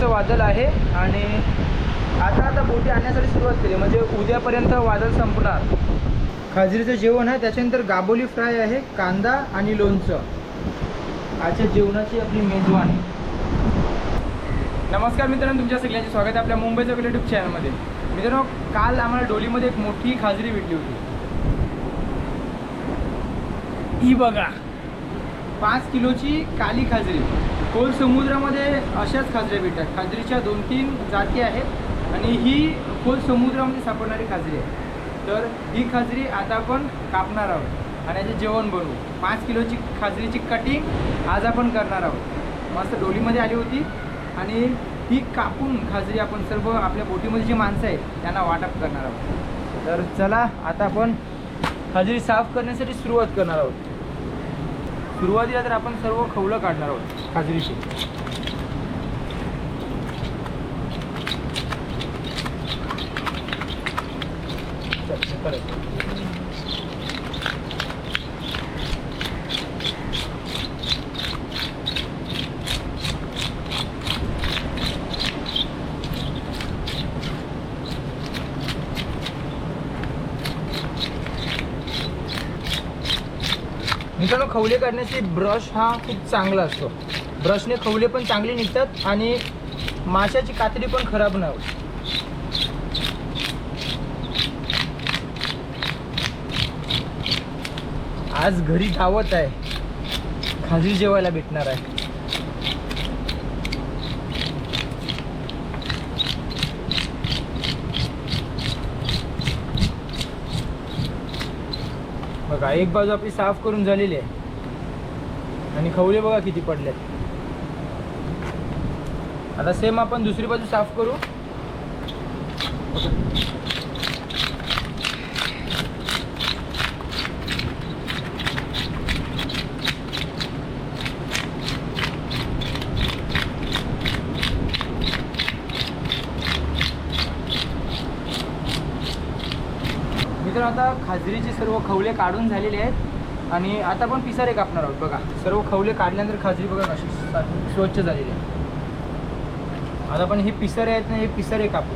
जेवणाचं वादळ आहे आणि आता आता बोटी आणण्यासाठी सुरुवात केली. म्हणजे उद्यापर्यंत वादळ संपणार. खाजरीचं जेवण आहे त्याच्यानंतर गाबोली फ्राय आहे कांदा आणि लोणचं. आजच्या जेवणाची आपली मेजवानी. नमस्कार मित्रांनो तुमच्या सगळ्यांचे स्वागत आहे आपल्या मुंबईच्या युट्यूब चॅनलमध्ये. मित्रांनो काल आम्हाला डोलीमध्ये एक मोठी खाजरी भेटली होती. ही बघा पाच किलोची काली खाजरी. खोल समुद्रामध्ये अशाच खाजऱ्या भेटतात खाजरीच्या दोन तीन जाती आहेत आणि ही खोल समुद्रामध्ये सापडणारी खाजरी आहे. तर ही खाजरी आता आपण कापणार आहोत आणि याचे जेवण बनवू. पाच किलोची खाजरीची कटिंग आज आपण करणार आहोत. मस्त डोलीमध्ये आली होती आणि ही कापून खाजरी आपण सर्व आपल्या बोटीमध्ये जी माणसं आहेत त्यांना वाटप करणार आहोत. तर चला आता आपण खाजरी साफ करण्यासाठी सुरुवात करणार आहोत. सुरुवातीला तर आपण सर्व खवलं काढणार आहोत काजरीशी चल, परत. मित्रांनो खवले काढण्याचे ब्रश हा खूप चांगला असतो. ब्रशने खवले पण चांगले निघतात आणि माशाची कातडी पण खराब नाही होत. आज घरी धावत आहे. खाजी जेवायला भेटणार आहे. बघा एक बाजू आपली साफ करून झालेली आहे. आणि खवले बघा किती पडलेत. आता सेम आपण दुसरी बाजू साफ करू मित्र आता खाजरीचे सर्व खवले काढून झालेले आहेत. आणि आता आपण पिसारे कापणार आहोत. बघा सर्व खवले काढल्यानंतर खाजरी बघा कशी स्वच्छ झालेली आहे आता आपण हे पिसारे आहेत ना हे पिसारे कापू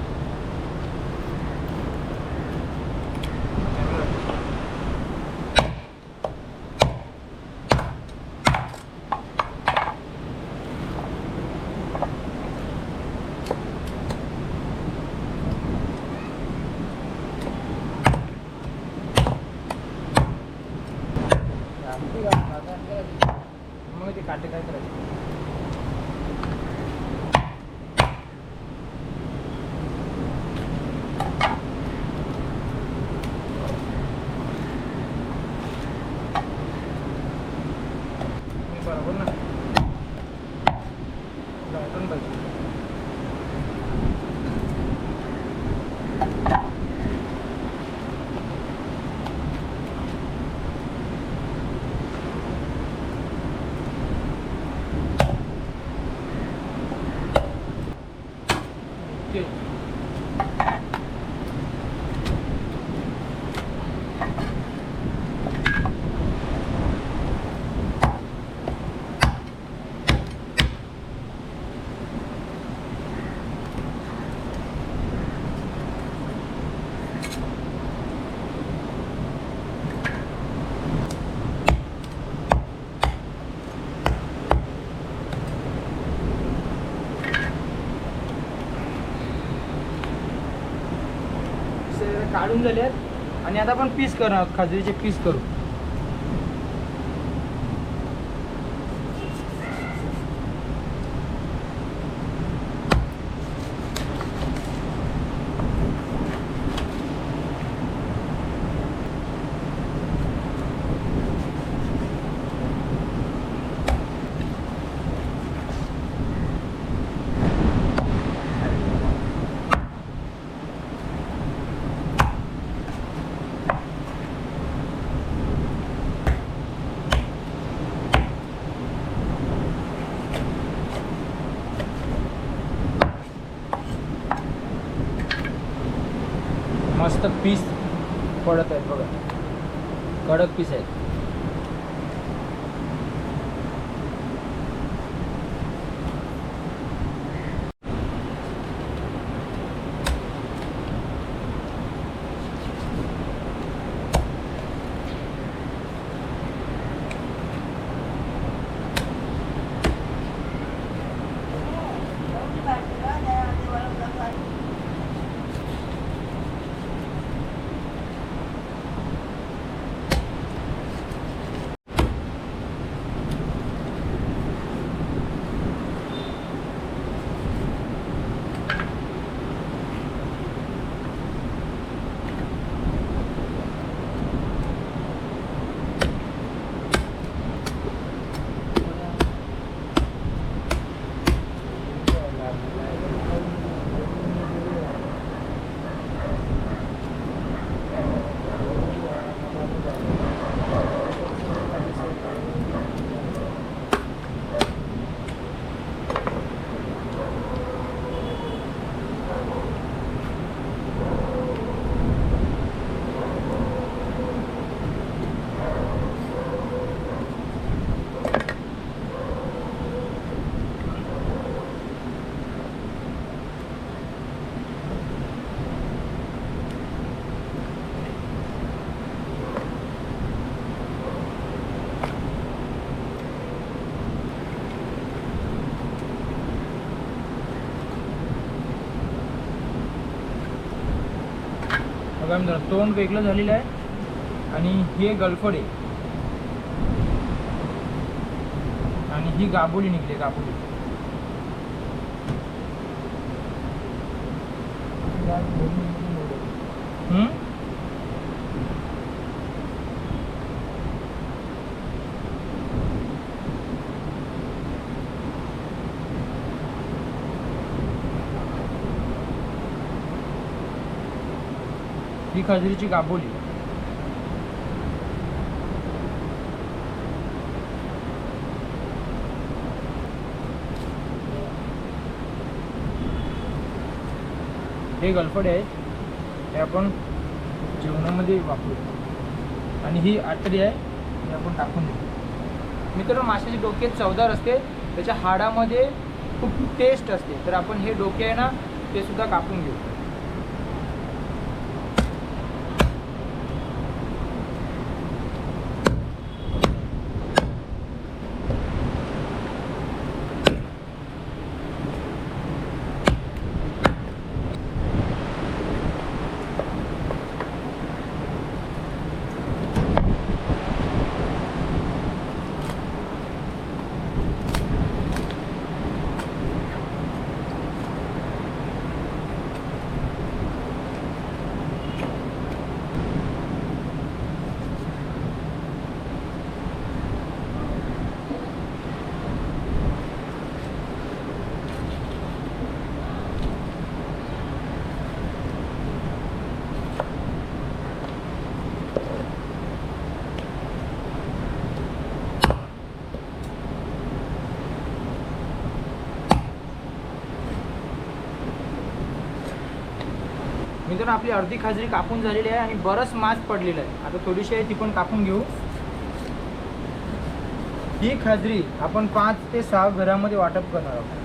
मग ते काटे काय करायचे बरोबर ना जायचं पाहिजे ओके पिसे काढून झाले आहेत आणि आता आपण पीस करणार आहोत खाजरीचे पीस करू मस्त पीस पडत आहेत बघा. कडक पीस आहेत. बघा तोंड वेगळं झालेलं आहे. आणि हे गलफड. आहे आणि ही गाबोली निघली गाबोली. गाबोली. ही खजुरीची गाबोली हे गलफडे आहेत हे आपण जेवणामध्ये वापरू. आणि ही आटरी आहे हे आपण टाकून देऊ. मित्रांनो माशाचे डोके चवदार असते त्याच्या हाडामध्ये खूप टेस्ट असते. तर आपण हे डोके आहे ना ते सुद्धा कापून घेऊ. मित्रांनो आपली अर्धी खाजरी कापून झालेली आहे आणि बरंच मास पडलेलं आहे. आता थोडीशी आहे ती पण कापून घेऊ. ही खाजरी आपण पाच ते सहा घरामध्ये वाटप करणार आहोत.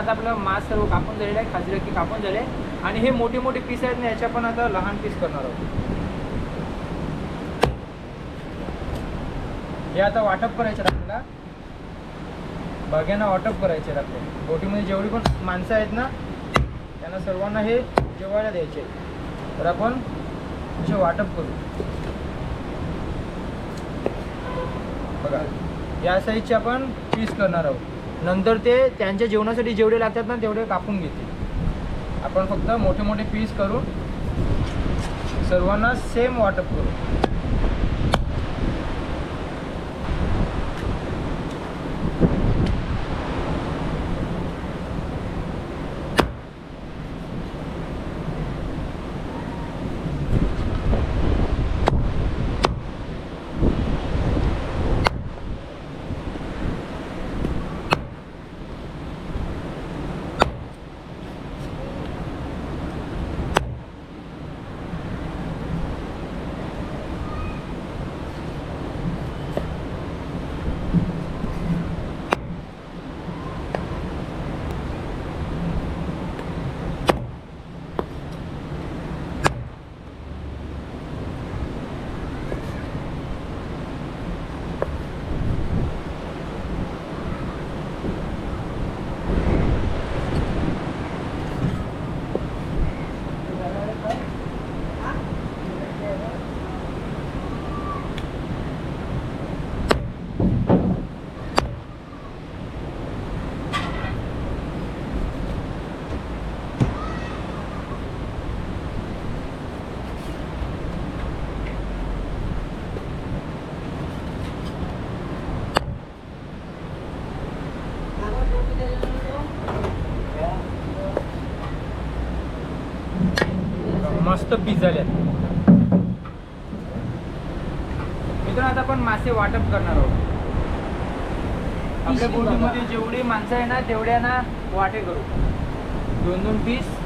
आता आपलं मास सर्व कापून झालेलं आहे खाजरी की कापून झाले आणि हे मोठे मोठे पीस आहेत ना याच्या पण आता लहान पीस करणार आहोत. हे आता वाटप करायचे आपल्याला. बघ्यांना वाटप करायचे आहेत बोटीमध्ये जेवढी पण माणसं आहेत ना त्यांना सर्वांना हे जेवायला द्यायचे तर आपण असे वाटप करू. बघा या साईजचे आपण पीस करणार आहोत. नंतर ते त्यांच्या जेवणासाठी जेवढे लागतात ना तेवढे कापून घेतील. आपण फक्त मोठे मोठे पीस करून सर्वांना सेम वाटप करू. पीस झाले मित्रांनो आता आपण मासे वाटप करणार आहोत. आपल्या. बोटीमध्ये जेवढी माणसं आहे ना तेवढ्या ना वाटे करू. दोन दोन पीस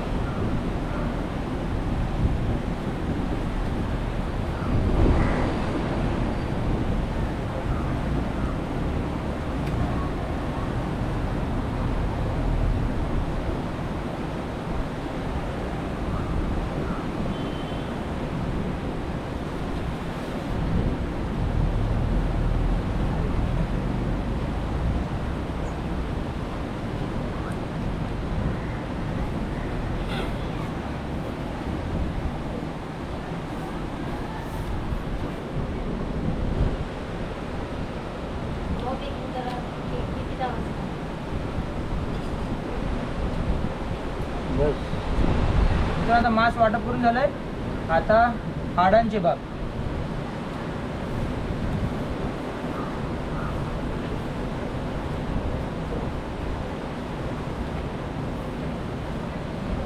बस मित्रांनो आता मास वाटप करून झालंय. आता हाडांचे बाब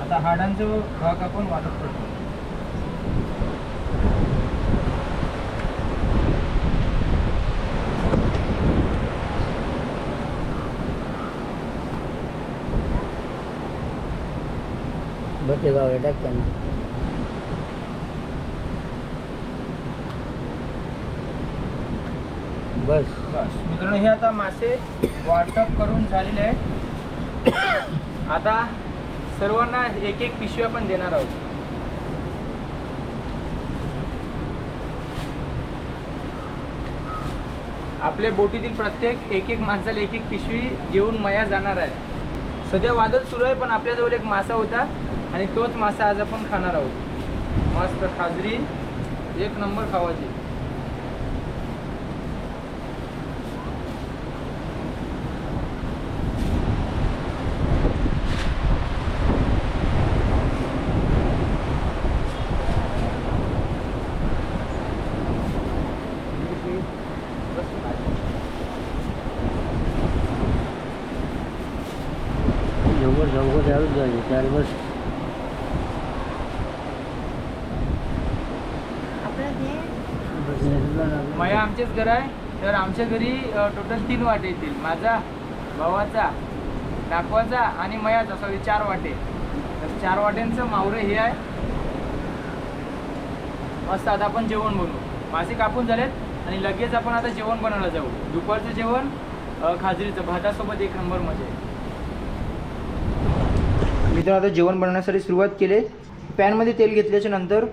आता हाडांचं भाग आपण वाटप करतो. बस ते बस. बस. मित्रांनो हे आता मासे वाटप करून झालेले आहेत. आता सर्वांना एक एक पिशवी आपण देणार आहोत. आपल्या बोटीतील प्रत्येक एक एक माणसाला एक एक पिशवी घेऊन मया जाणार आहे. सध्या वादळ सुरू आहे पण आपल्याजवळ एक मासा होता आणि तोच मासा आज आपण खाणार आहोत. मस्त खाजरी एक नंबर खावाची मया आमचेच घर आहे तर आमच्या घरी टोटल तीन वाटे येतील. माझा भावाचा डाकवाचा आणि मयाचा. सॉरी चार वाटे. तर चार वाट्यांचं मावरं हे आहे. मस्त आता आपण जेवण बनवू. मासे कापून झालेत आणि लगेच आपण आता जेवण बनवायला जाऊ. दुपारचं जेवण खाजरीचं. भातासोबत एक नंबर मजा आहे मित्र आता जेवण बनवण्यासाठी सुरुवात केली. पॅनमध्ये तेल घेतल्याच्या नंतर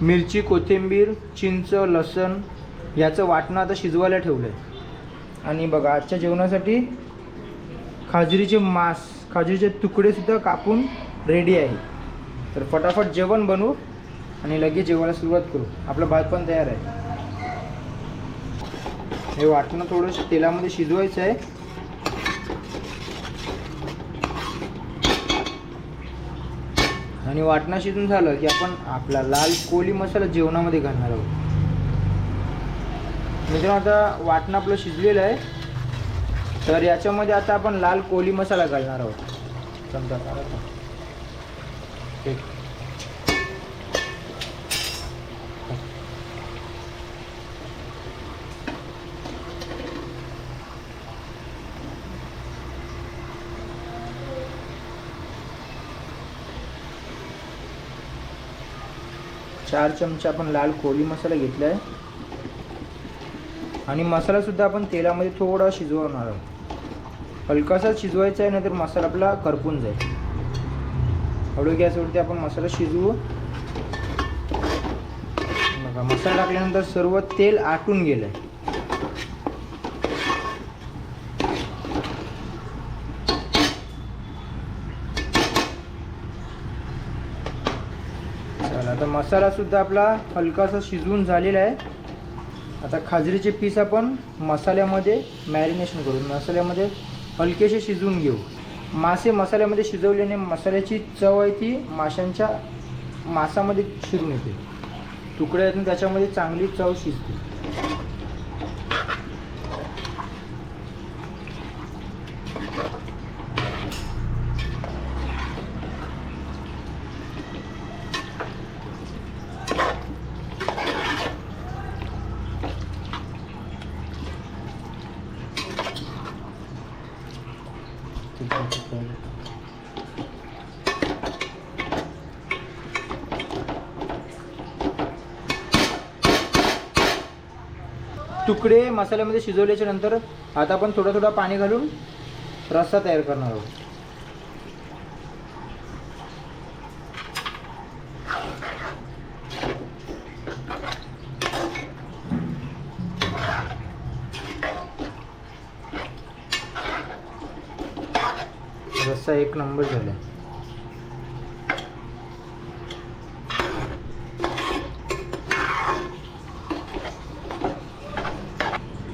मिरची कोथिंबीर चिंच लसण याचं वाटणं आता शिजवायला ठेवलं आहे आणि बघा आजच्या जेवणासाठी खाजरीचे मांस खाजरीचे तुकडेसुद्धा कापून रेडी आहे. तर फटाफट जेवण बनवू आणि लगेच जेवायला सुरुवात करू. आपलं भात पण तयार आहे. हे वाटणं थोडंसं तेलामध्ये शिजवायचं आहे. आणि वाटणं शिजून झालं की आपण आपला लाल कोळी मसाला जेवणामध्ये घालणार आहोत. मित्रांनो आता वाटणं आपलं शिजलेलं आहे. तर याच्यामध्ये आता आपण लाल कोळी मसाला घालणार आहोत. समजा ठीक चार चमचे आपण लाल कोली मसाला घेतला आहे आणि मसालासुद्धा आपण तेलामध्ये थोडा शिजवणार आहोत. हलकासा शिजवायचा आहे नाहीतर मसाला आपला करपून जाईल. हळू गॅसवरती आपण मसाला शिजवू. बघा मसाला टाकल्यानंतर सर्व तेल आटून गेलं आहे मसालासुद्धा आपला हलकासा शिजवून झालेला आहे. आता खाजरीचे पीस आपण मसाल्यामध्ये मॅरिनेशन करू. मसाल्यामध्ये हलकेसे शिजवून घेऊ. मासे मसाल्यामध्ये शिजवल्याने मसाल्याची चव आहे ती माशांच्या मासामध्ये शिरून येते. तुकड्यातून त्याच्यामध्ये चांगली चव शिजते. तुकडे मसाल्यामध्ये शिजवल्याच्या नंतर आता आपण थोडा थोडा पाणी घालून रस्सा तयार करणार आहोत. रस्सा एक नंबर झाला.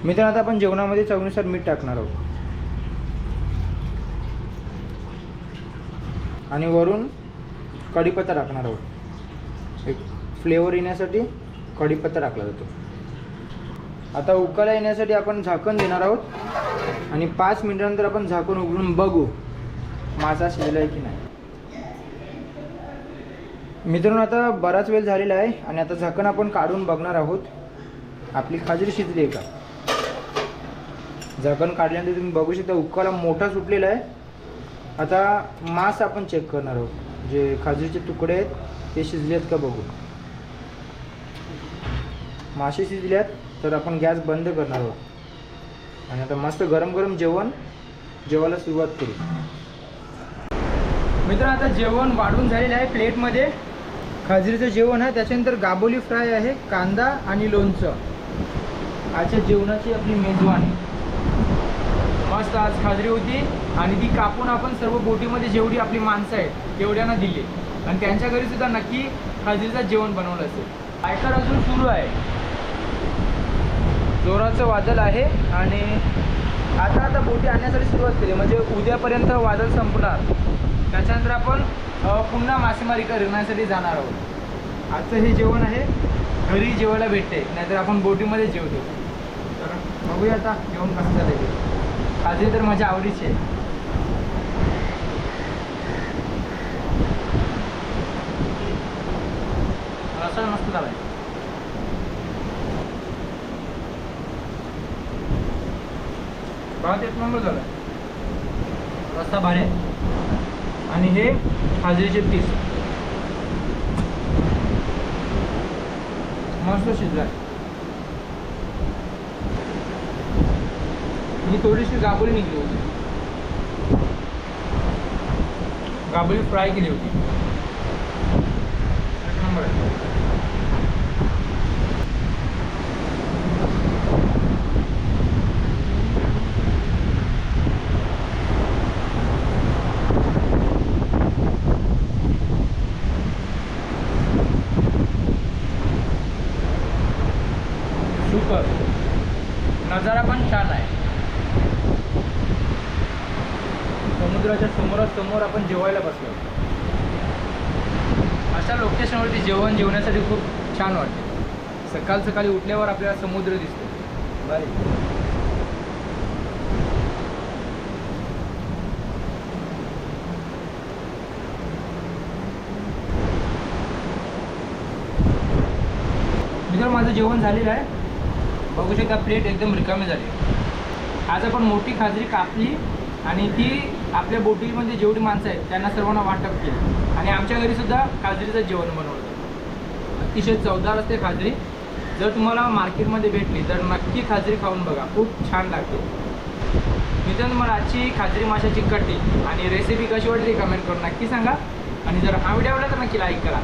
मित्रांनो आता आपण जेवणामध्ये चवीनुसार मीठ टाकणार आहोत. आणि वरून कढीपत्ता टाकणार आहोत. एक फ्लेवर येण्यासाठी कढीपत्ता टाकला जातो. आता उकाला येण्यासाठी आपण झाकण देणार आहोत. आणि पाच मिनिटानंतर आपण झाकण उघडून बघू मासा शिजला आहे की नाही. मित्रांनो आता बराच वेळ झालेला आहे आणि आता झाकण आपण काढून बघणार आहोत. आपली खाजरी शिजली आहे का? झाकण काढल्यानंतर तुम्ही बघू शकता उकाला मोठा सुटलेला आहे. आता मांस आपण चेक करणार आहोत. जे खाजरीचे तुकडे आहेत ते शिजले आहेत का बघू. मासे शिजले आहेत तर आपण गॅस बंद करणार आहोत. आणि आता मस्त गरम गरम जेवण जेवायला सुरुवात करू. मित्र आता जेवण वाढून झालेलं आहे प्लेटमध्ये. खाजरीचं जेवण आहे त्याच्यानंतर गाबोली फ्राय आहे कांदा आणि लोणचं. आजच्या जेवणाची आपली मेजवानी. मस्त आज खाजरी होती आणि ती कापून आपण सर्व बोटीमध्ये जेवढी आपली माणसं आहेत तेवढ्यांना दिली. आणि त्यांच्या घरी सुद्धा नक्की खाजरीचं जेवण बनवलं असेल. आयकर अजून सुरू आहे. जोराचं वादळ आहे आणि आता आता बोटी आणण्यासाठी सुरुवात केली. म्हणजे उद्यापर्यंत वादळ संपणार. त्याच्यानंतर आपण पुन्हा मासेमारी करण्यासाठी जाणार आहोत. आजचं हे जेवण आहे. घरी जेवायला भेटते. नाहीतर आपण बोटीमध्ये जेवतो. तर बघूया आता जेवण कसं झालं ते तर माझ्या आवडीची आहे रस्सा मस्त झाला झालाय. भात एक नंबर झालाय. रस्ता भारी आहे. आणि हे हाजरीचे पीस. मस्त शिजलाय. ही थोडीशी गाबोली निघली होती. गाबोली फ्राय केली होती एक नंबर आहे सुपर नजारा पण छान आहे समुद्राच्या समोरासमोर आपण जेवायला बसलो अशा लोकेशनवरती जेवण जेवण्यासाठी खूप छान वाटते सकाळ सकाळी उठल्यावर आपल्याला समुद्र दिसतो. बरे मित्र माझं जेवण झालेलं आहे. बघू शकता प्लेट एकदम रिकामी झाली. आज आपण मोठी खाजरी कापली आणि ती आपल्या बोटीमध्ये जेवढी माणसं आहेत त्यांना सर्वांना वाटप केली. आणि आमच्या घरी सुद्धा खाजरीचं जेवण बनवलं. अतिशय चवदार असते खाजरी. जर तुम्हाला मार्केटमध्ये भेटली तर नक्की खाजरी खाऊन बघा. खूप छान लागते. मित्रांनो मला आजची खाजरी माशाची कट्टी आणि रेसिपी कशी वाटली कमेंट करून नक्की सांगा. आणि जर हा व्हिडिओ आवडला तर नक्की लाईक करा.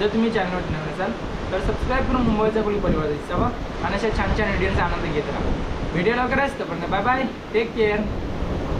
जर तुम्ही चॅनलवर नवीन असाल तर सबस्क्राईब करून मुंबईचा कोणी परिवार दिसावा. आणि अशा छान छान व्हिडिओचा आनंद घेत राहा. व्हिडिओ लवकर असतं पण बाय बाय टेक केअर